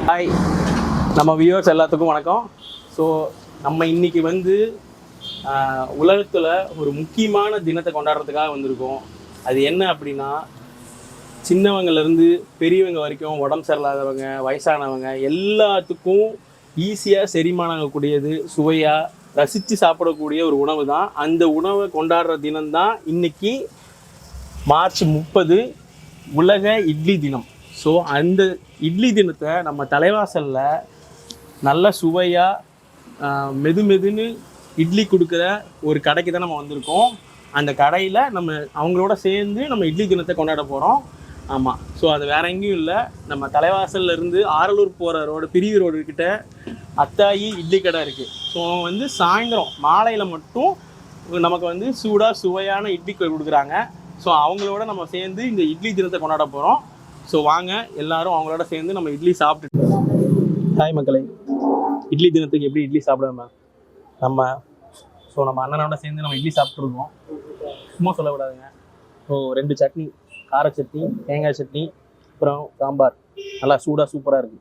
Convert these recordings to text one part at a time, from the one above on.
Hi நம்ம viewers எல்லாத்துக்கும் வணக்கம். ஸோ நம்ம இன்னைக்கு வந்து உலகத்தில் ஒரு முக்கியமான தினத்தை கொண்டாடுறதுக்காக வந்திருக்கோம். அது என்ன அப்படின்னா சின்னவங்கலேருந்து பெரியவங்க வரைக்கும் உடம்பு சரியில்லாதவங்க வயசானவங்க எல்லாத்துக்கும் ஈஸியாக செரிமானம் ஆகக்கூடியது சுவையாக ரசித்து சாப்பிடக்கூடிய ஒரு உணவு தான். அந்த உணவை கொண்டாடுற தினம்தான் இன்றைக்கி மார்ச் முப்பது உலக இட்லி தினம். ஸோ அந்த இட்லி தினத்தை நம்ம தலைவாசலில் நல்ல சுவையாக மெது மெதுன்னு இட்லி கொடுக்குற ஒரு கடைக்கு தான் நம்ம வந்திருக்கோம். அந்த கடையில் நம்ம அவங்களோட சேர்ந்து நம்ம இட்லி தினத்தை கொண்டாட போகிறோம் ஆமாம் ஸோ அது வேற எங்கேயும் இல்லை. நம்ம தலைவாசல்ல இருந்து ஆரலூர் போகிற ரோடு பிரிவு ரோடு கிட்ட அத்தாயி இட்லி கடை இருக்குது ஸோ வந்து சாயந்தரம் மாலையில் மட்டும் நமக்கு வந்து சூடாக சுவையான இட்லி கொடுக்குறாங்க. ஸோ அவங்களோட நம்ம சேர்ந்து இந்த இட்லி தினத்தை கொண்டாட போகிறோம் ஸோ வாங்க எல்லாரும் அவங்களோட சேர்ந்து நம்ம இட்லி சாப்பிட்டு தாய் மக்களை. இட்லி தினத்துக்கு எப்படி இட்லி சாப்பிடாம நம்ம ஸோ நம்ம அண்ணனோட சேர்ந்து நம்ம இட்லி சாப்பிட்ருக்கோம் சும்மா சொல்லக்கூடாதுங்க. ஸோ ரெண்டு சட்னி கார சட்னி தேங்காய் சட்னி அப்புறம் சாம்பார். நல்லா சூடாக சூப்பராக இருக்குது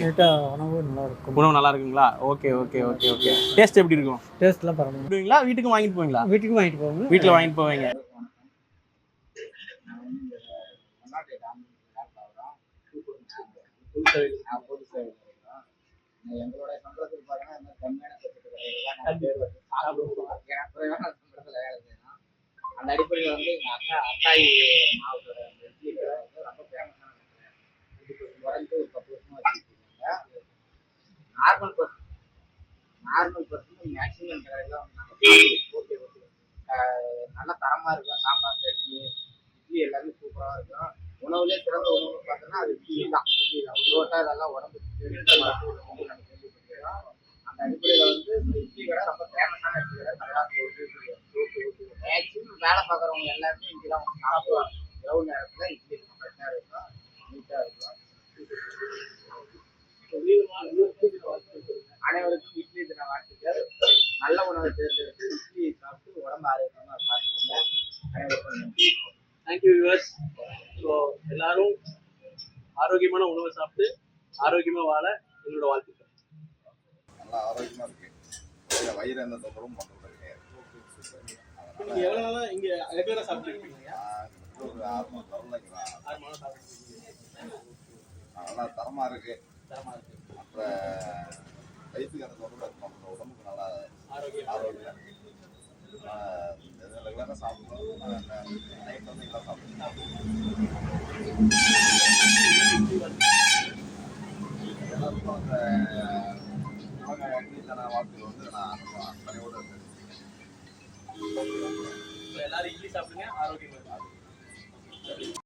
நீட்டாக உணவு நல்லா இருக்கும் உணவு நல்லா இருக்குங்களா okay okay okay okay. Taste எப்படி இருக்கும்? டேஸ்ட்லாம் பரவாயில்ல. விடுவீங்களா? வீட்டுக்கு வாங்கிட்டு போவீங்களா? வீட்டுக்கு வாங்கிட்டு போவோம். வீட்டில் வாங்கிட்டு போவீங்க. எங்களோட கம்மியான சம்பளத்துல வேலை செய்யணும் அந்த அடிப்படையில் வந்து அக்கா அக்காயி மாவட்டோட ரொம்ப ஃபேமஸான குறைஞ்சு ஒரு பத்து வருஷமா normal person normal person maximum கடையில் ஓகே ஓகே நல்ல தரமா இருக்கும். சாம்பார் சட்னி இட்லி எல்லாமே சூப்பரா இருக்கும். உணவுலேயே சிறந்த உணவுன்னு பார்த்தோன்னா அது இட்லி தான். இட்லி தான். புரோட்டா இதெல்லாம் உடம்புக்கு. அந்த அடிப்படையில் வந்து இட்லி கடை ரொம்ப ஃபேமஸான இட்லி கடை நல்லா மேக்ஸிமம் வேலை பார்க்குறவங்க எல்லாருமே இங்கே தான் சாப்பிடுவாங்க. இரவு நேரத்தில் இட்லி ஃப்ரெஷ்ஷாக இருக்கும். நீட்டாக இருக்கும் அனைவருக்கும் இட்லி தின வாழ்த்துக்கள் நல்ல உணவை தேர்ந்தெடுத்து இட்லி சாப்பிட்டு உடம்பு ஆரோக்கியமாக பார்த்துக்கோங்க தேங்க்யூ வியூவர்ஸ் ஸோ எல்லாரும் ஆரோக்கியமான உணவை சாப்பிட்டு ஆரோக்கியமாக வாழ என்னோட வாழ்த்துக்கள். நல்லா ஆரோக்கியமா இருக்கு. வயிறு- எந்த தொந்தரவும் பண்றது கிடையாது. எவ்வளோ நாளாக இங்கே ரெகுலராக சாப்பிட்டுருக்கீங்க? ஒரு ஆறு மாதம் வரலைங்களா ஆறு மாதம் சாப்பிட்டுருக்கீங்க. நல்லா தரமா இருக்கு. தரமாக இருக்குது அப்புறம் வயிற்றுக்கு அந்த நம்ம உடம்புக்கு நல்லா ஆரோக்கியம் ரெகுலராக சாப்பிடணும் நைட் வந்து எல்லாம் சாப்பிடுவோம் எல்லாருக்கும் அந்த வாழ்க்கையில் வந்து நான் பணியோட இருக்கேன் இப்போ எல்லாரும் இட்லி சாப்பிடுங்க ஆரோக்கியமாக இருக்கும்